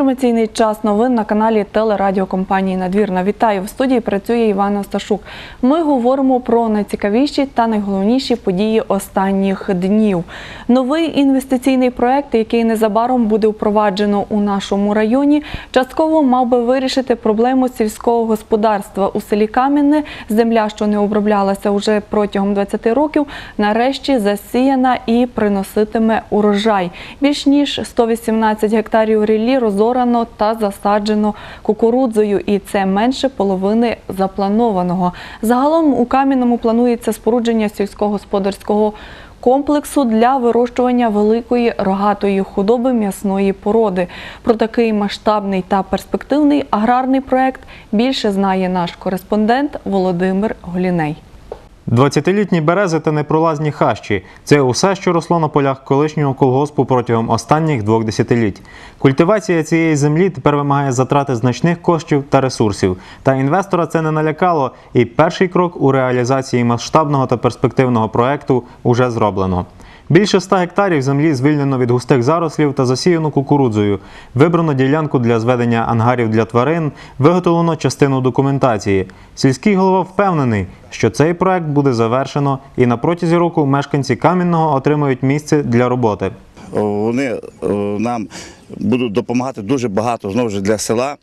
Інформаційний час новин на каналі телерадіокомпанії Надвірна. Вітаю в студії. Працює Івана Сташук. Ми говоримо про найцікавіші та найголовніші події останніх днів. Новий інвестиційний проект, який незабаром буде впроваджено у нашому районі, частково мав би вирішити проблему сільського господарства у селі Кам'яне. Земля, що не оброблялася уже протягом 20 років, нарешті засіяна і приноситиме урожай. Більш ніж 118 гектарів ріллі розорано та засаджено кукурудзою, і це менше половини запланованого. Загалом у Кам'яному планується спорудження сільськогосподарського комплексу для вирощування великої рогатої худоби м'ясної породи. Про такий масштабний та перспективний аграрний проект більше знає наш кореспондент Володимир Голіней. 20-літні берези та непролазні хащі це усе, що росло на полях колишнього колгоспу протягом останніх двох десятиліть. Культивація цієї землі тепер вимагає затрати значних коштів та ресурсів. Та інвестора це не налякало, і перший крок у реалізації масштабного та перспективного проекту уже зроблено. Більше ста гектарів землі звільнено від густих зарослів та засіяно кукурудзою. Вибрано ділянку для зведення ангарів для тварин, виготовлено частину документації. Сільський голова впевнений, що цей проект буде завершено, і на протязі року мешканці камінного отримають місце для роботи. Вони е, нам будуть допомагати дуже багато знову ж для села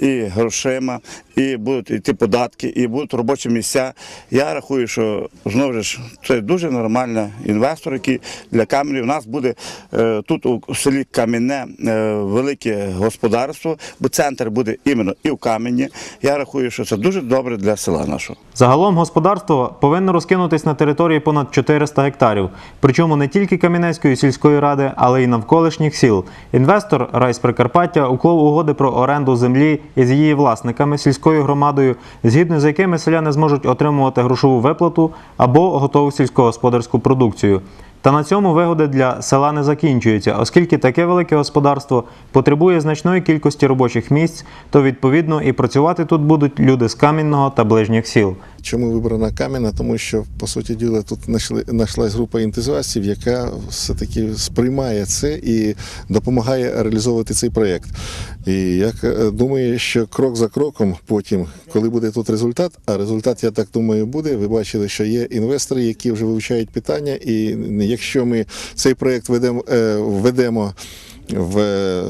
і грошима, і будуть йти податки, і будуть робочі місця. Я рахую, що знову ж це дуже нормальний інвестор, який для Кам'янів. У нас буде е, тут у селі Кам'яне е, велике господарство, бо центр буде іменно і в Кам'яні. Я рахую, що це дуже добре для села нашого. Загалом господарство повинно розкинутись на території понад 400 гектарів, причому не тільки Кам'янецької сільської ради, але й навколишніх сіл. Інвестор Райс Прикарпаття уклав угоди про оренду землі із її власниками сільською громадою, згідно з якими селяни зможуть отримувати грошову виплату або готову сільськогосподарську продукцію. Та на цьому вигоди для села не закінчуються, оскільки таке велике господарство потребує значної кількості робочих місць, то відповідно і працювати тут будуть люди з Кам'яного та ближніх сіл. Чому вибрана Кам'яна? Тому що, по суті діла, тут знайшлась група ентузіастів, яка все-таки сприймає це і допомагає реалізовувати цей проєкт. І я е, думаю, що крок за кроком, потім, коли буде тут результат, а результат, я так думаю, буде. Ви бачили, що є інвестори, які вже вивчають питання, і якщо ми цей проєкт ведемо, е, введемо в,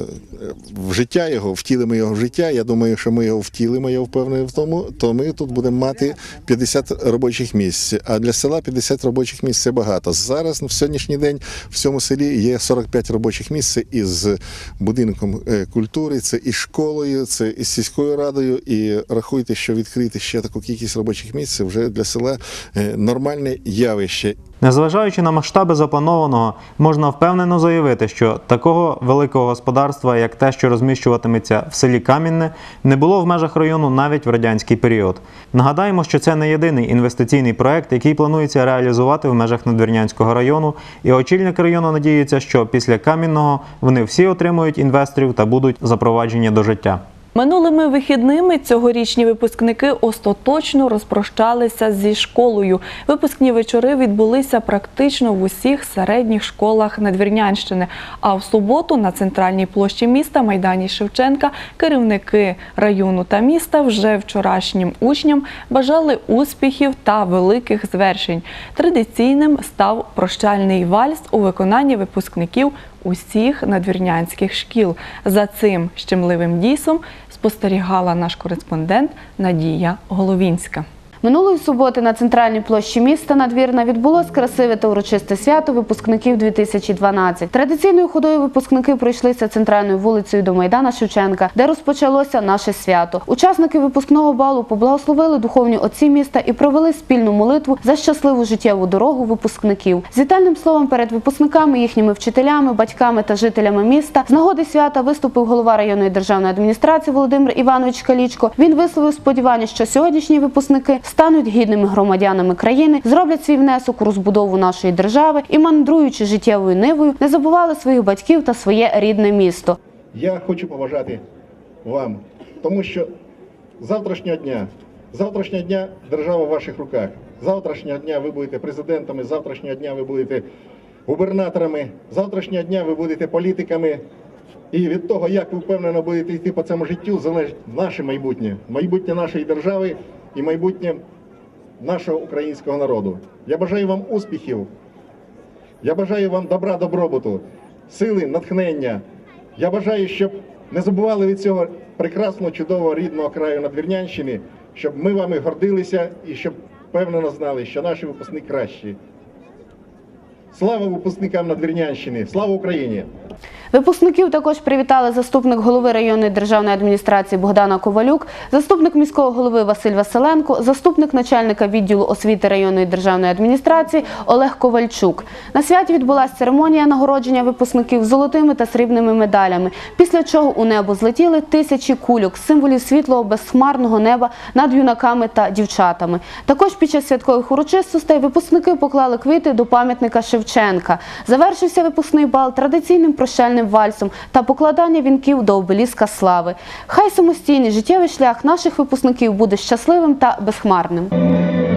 в життя його, втілимо його в життя. Я думаю, що ми його втілимо, я впевнений в тому, то ми тут будемо мати 50 робочих місць. А для села 50 робочих місць це багато. Зараз на сьогоднішній день в цьому селі є 45 робочих місць із будинком е, культури, це із школою, це із сільською радою. І рахуйте, що відкрити ще таку кількість робочих місць вже для села е, нормальне явище. Незважаючи на масштаби запланованого, можна впевнено заявити, що такого великого господарства, як те, що розміщуватиметься в селі Кам'яне, не було в межах району навіть в радянський період. Нагадаємо, що це не єдиний інвестиційний проект, який планується реалізувати в межах Надвірнянського району, і очільник району надіється, що після Кам'яного вони всі отримують інвесторів та будуть запроваджені до життя. Минулими вихідними цьогорічні випускники остаточно розпрощалися зі школою. Випускні вечори відбулися практично в усіх середніх школах Надвірнянщини. А в суботу на центральній площі міста Майдані Шевченка керівники району та міста вже вчорашнім учням бажали успіхів та великих звершень. Традиційним став прощальний вальс у виконанні випускників усіх надвірнянських шкіл. За цим щемливим дійсом спостерігала наш кореспондент Надія Головінська. Минулої суботи на центральній площі міста Надвірна відбулось красиве та урочисте свято випускників 2012. Традиційною ходою випускники пройшлися центральною вулицею до Майдана Шевченка, де розпочалося наше свято. Учасники випускного балу поблагословили духовні отці міста і провели спільну молитву за щасливу життєву дорогу випускників. З вітальним словом перед випускниками, їхніми вчителями, батьками та жителями міста з нагоди свята виступив голова районної державної адміністрації Володимир Іванович Калічко. Він висловив сподівання, що сьогоднішні випускники стануть гідними громадянами країни, зроблять свій внесок у розбудову нашої держави і, мандруючи життєвою нивою, не забували своїх батьків та своє рідне місто. Я хочу побажати вам, тому що завтрашнього дня, завтрашнього дня держава в ваших руках. Завтрашнього дня ви будете президентами, завтрашнього дня ви будете губернаторами, завтрашнього дня ви будете політиками І від того, як ви впевнено будете йти по цьому життю, залежить наше майбутнє, майбутнє нашої держави і майбутнє нашого українського народу. Я бажаю вам успіхів. Я бажаю вам добра, добробуту, сили, натхнення. Я бажаю, щоб не забували від цього прекрасного, чудового рідного краю Надвірнянщини, щоб ми вами гордилися і щоб впевнено знали, що наші випускники кращі. Слава випускникам Надвірнянщини! Слава Україні! Випускників також привітали заступник голови районної державної адміністрації Богдана Ковалюк, заступник міського голови Василь Василенко, заступник начальника відділу освіти районної державної адміністрації Олег Ковальчук. На святі відбулася церемонія нагородження випускників золотими та срібними медалями, після чого у небо злетіли тисячі кульок, символів світлого безхмарного неба над юнаками та дівчатами. Також під час святкових урочистостей випускники поклали квіти до пам'ятника Шевченка. Завершився випускний бал традиційним прощальним вальсом та покладання вінків до обеліска слави. Хай самостійний життєвий шлях наших випускників буде щасливим та безхмарним. –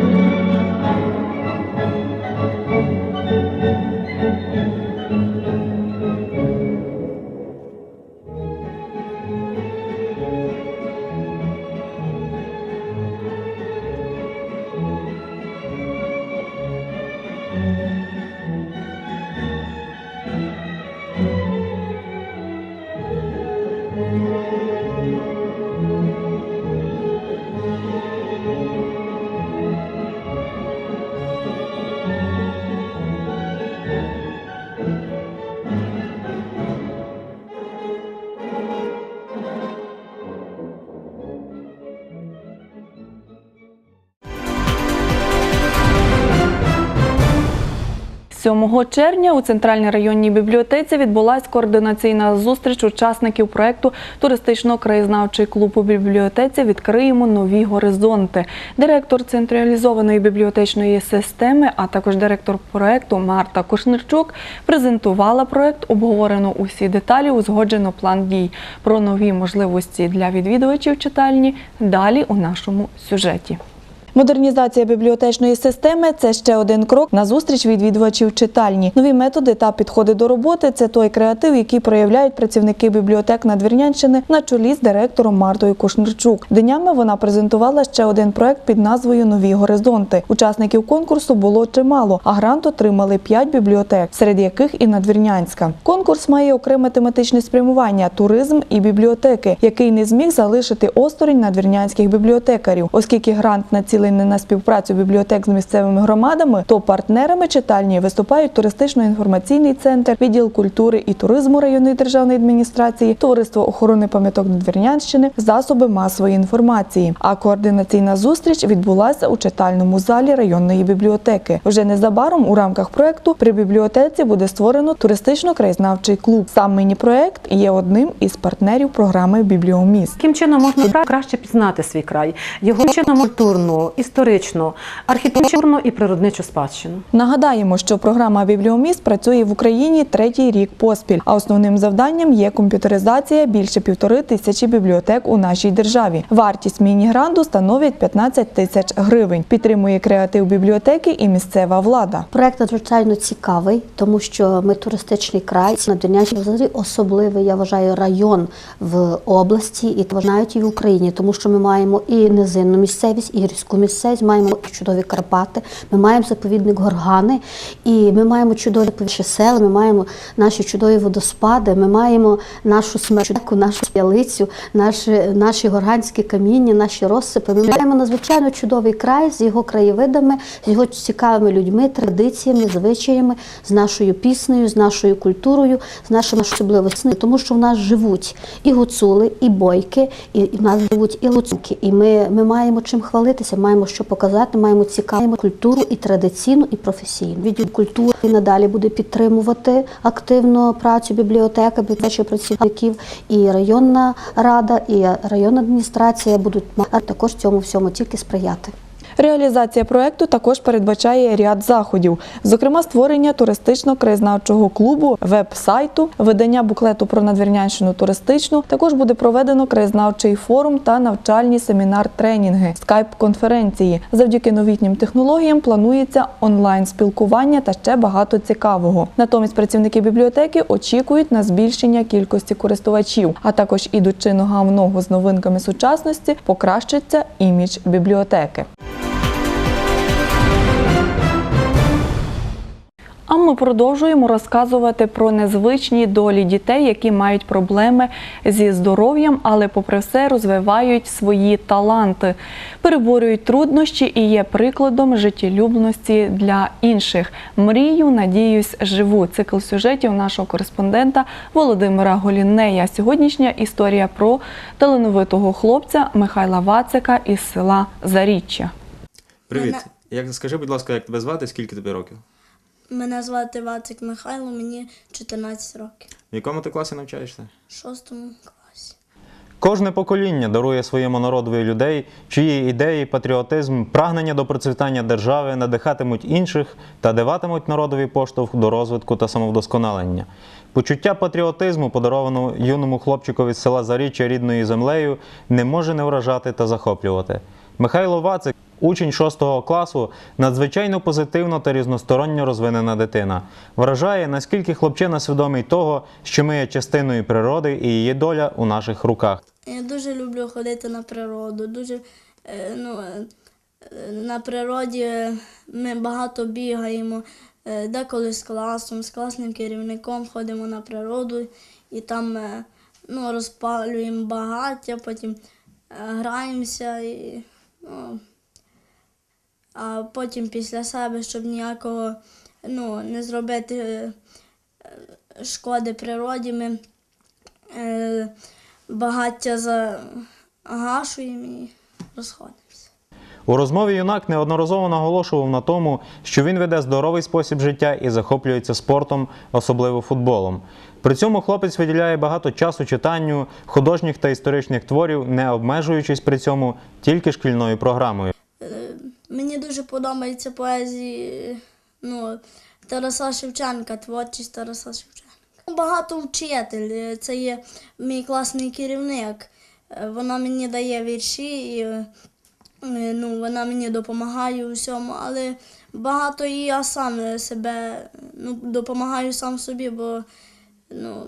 7 червня у центральній районній бібліотеці відбулася координаційна зустріч учасників проєкту Туристично-краєзнавчий клуб у бібліотеці Відкриємо нові горизонти. Директор централізованої бібліотечної системи, а також директор проєкту Марта Кошнирчук презентувала проєкт, обговорено усі деталі, узгоджено план дій про нові можливості для відвідувачів читальні. Далі у нашому сюжеті. Модернізація бібліотечної системи це ще один крок на зустріч відвідувачів читальні. Нові методи та підходи до роботи це той креатив, який проявляють працівники бібліотек Надвірнянщини на чолі з директором Мартою Кушнирчук. Днями вона презентувала ще один проект під назвою Нові горизонти. Учасників конкурсу було чимало, а грант отримали п'ять бібліотек, серед яких і Надвірнянська. Конкурс має окреме тематичне спрямування туризм і бібліотеки, який не зміг залишити осторонь надвірнянських бібліотекарів, оскільки грант націлений на співпрацю бібліотек з місцевими громадами, то партнерами читальні виступають туристично-інформаційний центр, відділ культури і туризму районної державної адміністрації, товариство охорони пам'яток Надвірнянщини, засоби масової інформації. А координаційна зустріч відбулася у читальному залі районної бібліотеки. Вже незабаром у рамках проекту при бібліотеці буде створено туристично-краєзнавчий клуб. Сам міні-проект є одним із партнерів програми Бібліоміст. Таким чином можна краще пізнати свій край, його чином культурну, історичну, архітектурну і природничу спадщину. Нагадаємо, що програма Бібліоміст працює в Україні третій рік поспіль, а основним завданням є комп'ютеризація більше півтори тисячі бібліотек у нашій державі. Вартість міні-гранду становить 15 тисяч гривень. Підтримує креатив бібліотеки і місцева влада. Проект надзвичайно цікавий, тому що ми туристичний край. Надвірнянщина взагалі особливий, я вважаю, район в області і знають і в Україні, тому що ми маємо і низинну місцевість, і гірську місцевість, маємо чудові Карпати, ми маємо заповідник Горгани, і ми маємо чудові села, ми маємо наші чудові водоспади, ми маємо нашу смерчуку, нашу ялицю, наші, наші горганські каміння, наші розсипи. Ми маємо надзвичайно чудовий край з його краєвидами, з його цікавими людьми, традиціями, звичаями, з нашою піснею, з нашою культурою, з нашими особливостями, тому що в нас живуть і гуцули, і бойки, і, в нас живуть і луцюки. І ми, ми маємо чим хвалитися, маємо що показати, маємо цікаву культуру і традиційну, і професійну. Відділ культури і надалі буде підтримувати активно працю бібліотеки, бібліотечних працівників, і районна рада, і районна адміністрація будуть також цьому всьому тільки сприяти. Реалізація проекту також передбачає ряд заходів, зокрема створення туристично-краєзнавчого клубу, веб-сайту, видання буклету про надвірнянщину туристичну. Також буде проведено краєзнавчий форум та навчальні семінар-тренінги, скайп-конференції. Завдяки новітнім технологіям планується онлайн-спілкування та ще багато цікавого. Натомість працівники бібліотеки очікують на збільшення кількості користувачів, а також ідучи нога в ногу з новинками сучасності, покращиться імідж бібліотеки. А ми продовжуємо розказувати про незвичні долі дітей, які мають проблеми зі здоров'ям, але попри все розвивають свої таланти, переборюють труднощі і є прикладом життєлюбності для інших. Мрію, надіюсь, живу. Цикл сюжетів нашого кореспондента Володимира Голінея. Сьогоднішня історія про талановитого хлопця Михайла Вацика із села Заріччя. Привіт. Як скажи, будь ласка, як тебе звати, скільки тобі років? Мене звати Вацик Михайло, мені 14 років. В якому ти класі навчаєшся? В шостому класі. Кожне покоління дарує своєму народові людей, чиї ідеї, патріотизм, прагнення до процвітання держави надихатимуть інших та даватимуть народові поштовх до розвитку та самовдосконалення. Почуття патріотизму, подаровано юному хлопчикові з села Заріччя рідною землею, не може не вражати та захоплювати. Михайло Вацик, учень 6 класу, надзвичайно позитивно та різносторонньо розвинена дитина. Вражає, наскільки хлопчина свідомий того, що ми є частиною природи і її доля у наших руках. Я дуже люблю ходити на природу. Дуже е, ну, е, на природі е, ми багато бігаємо. Деколи з класом, з класним керівником ходимо на природу і там ну, розпалюємо багаття, потім граємося і, ну, а потім після себе, щоб ніякого ну, не зробити е, шкоди природі, ми е, багаття загашуємо і розходимося. У розмові юнак неодноразово наголошував на тому, що він веде здоровий спосіб життя і захоплюється спортом, особливо футболом. При цьому хлопець виділяє багато часу читанню художніх та історичних творів, не обмежуючись при цьому тільки шкільною програмою. Подобається поезії ну, Тараса Шевченка, творчість Тараса Шевченка. Багато вчитель, е, це є мій класний керівник. Е, Вона мені дає вірші, і е, ну, вона мені допомагає у всьому, але багато і я сам себе ну, допомагаю сам собі, бо ну,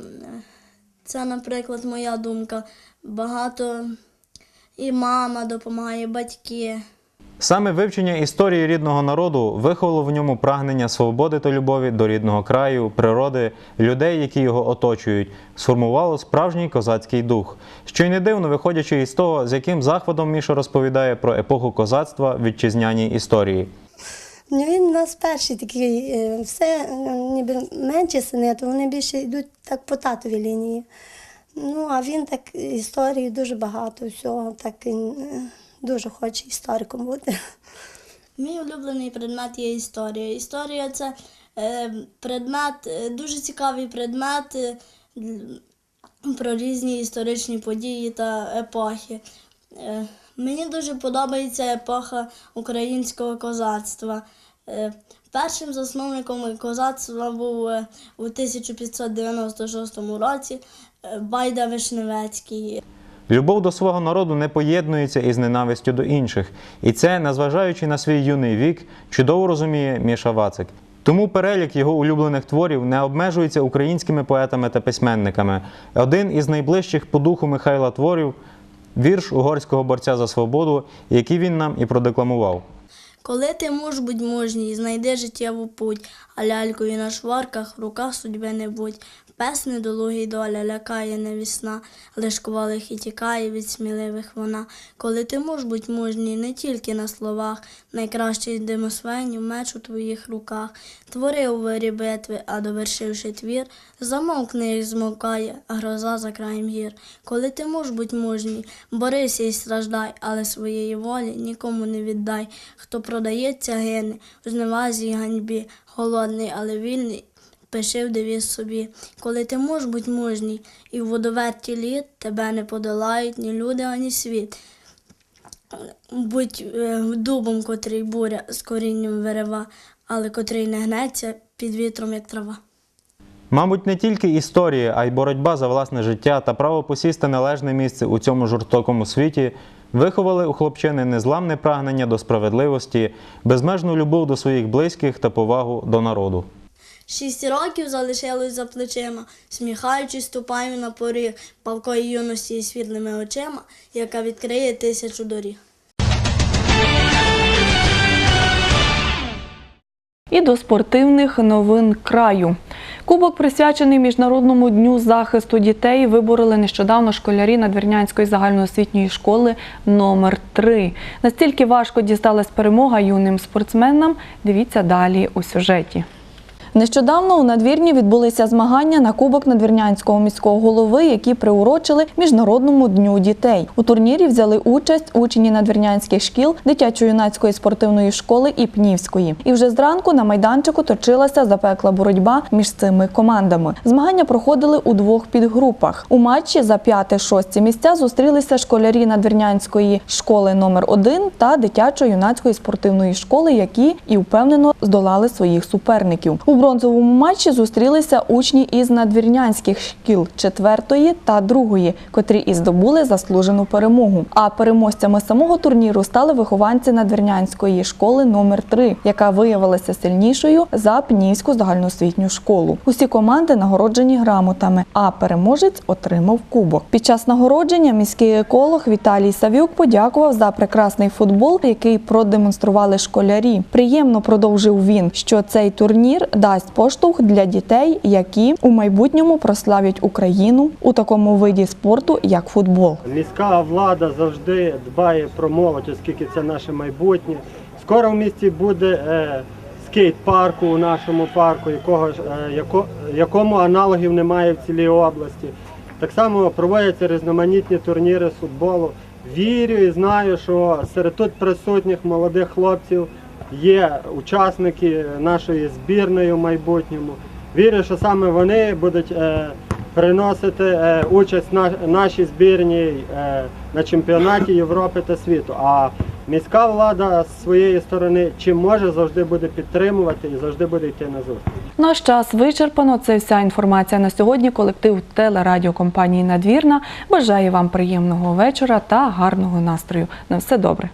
це, наприклад, моя думка. Багато і мама допомагає, батьки. Саме вивчення історії рідного народу виховало в ньому прагнення свободи та любові до рідного краю, природи, людей, які його оточують, сформувало справжній козацький дух. Що й не дивно, виходячи із того, з яким захватом Міша розповідає про епоху козацтва вітчизняній історії. Ну, Він у нас перший такий, е, все е, ніби менші сини, то вони більше йдуть так по татовій лінії. Ну, а він так історії дуже багато всього, так е, дуже хоче істориком бути. Мій улюблений предмет є історія. Історія це е, предмет, е, дуже цікавий предмет е, про різні історичні події та епохи. Мені дуже подобається епоха українського козацтва. Першим засновником козацтва був у 1596 році Байда Вишневецький. Любов до свого народу не поєднується із ненавистю до інших, і це, незважаючи на свій юний вік, чудово розуміє Міша Вацик. Тому перелік його улюблених творів не обмежується українськими поетами та письменниками. Один із найближчих по духу Михайла творів вірш угорського борця за свободу, який він нам і продекламував. Коли ти муж будь мужній, знайди життєву путь, а лялькою на шварках в руках судьби не будь. Пес недолугий доля лякає невісна, лиш ковалих і тікає від сміливих вона. Коли ти муж будь мужній, не тільки на словах, найкращий демосвенів меч у твоїх руках. Твори у вирі битви, а довершивши твір, замовкни їх змовкає, гроза за краєм гір. Коли ти муж будь мужній, борися і страждай, але своєї волі нікому не віддай. Хто продається, гине, в зневазі й ганьбі, голодний, але вільний. Пиши в девіз собі, коли ти муж будь мужній, і в водоверті літ тебе не подолають ні люди, ані світ. будь е, дубом, котрий буря з корінням вирива, але котрий не гнеться під вітром, як трава. Мабуть, не тільки історії, а й боротьба за власне життя та право посісти належне місце у цьому жорстокому світі виховали у хлопчини незламне прагнення до справедливості, безмежну любов до своїх близьких та повагу до народу. Шість років залишилось за плечима, сміхаючись, ступаю на поріг палкої юності і світлими очима, яка відкриє тисячу доріг. І до спортивних новин краю. Кубок, присвячений Міжнародному дню захисту дітей, вибороли нещодавно школярі Надвірнянської загальноосвітньої школи номер 3 Настільки важко дісталась перемога юним спортсменам. Дивіться далі у сюжеті. Нещодавно у надвірні відбулися змагання на Кубок надвірнянського міського голови, які приурочили Міжнародному дню дітей. У турнірі взяли участь учні надвірнянських шкіл, дитячо-юнацької спортивної школи і Пнівської. І вже зранку на майданчику точилася запекла боротьба між цими командами. Змагання проходили у двох підгрупах. У матчі за п'яте-шості місця зустрілися школярі надвірнянської школи номер 1 та дитячо-юнацької спортивної школи, які і впевнено здолали своїх суперників. У бронзовому матчі зустрілися учні із надвірнянських шкіл четвертої та другої, котрі і здобули заслужену перемогу. А переможцями самого турніру стали вихованці надвірнянської школи номер 3 яка виявилася сильнішою за Пнівську загальноосвітню школу. Усі команди нагороджені грамотами, а переможець отримав кубок. Під час нагородження міський еколог Віталій Савюк подякував за прекрасний футбол, який продемонстрували школярі. Приємно продовжив він, що цей турнір дасть поштовх для дітей, які у майбутньому прославлять Україну у такому виді спорту, як футбол. Міська влада завжди дбає про молодь, оскільки це наше майбутнє. Скоро в місті буде е, скейт-парку у нашому парку, якого, е, яко, якому аналогів немає в цілій області. Так само проводяться різноманітні турніри з футболу. Вірю і знаю, що серед тут присутніх молодих хлопців є учасники нашої збірної в майбутньому. Вірю, що саме вони будуть е, приносити е, участь на нашій збірній е, на чемпіонаті Європи та світу. А міська влада з своєї сторони чим може завжди буде підтримувати і завжди буде йти на зустріч. Наш час вичерпано. Це вся інформація на сьогодні. Колектив телерадіокомпанії Надвірна бажає вам приємного вечора та гарного настрою. На все добре.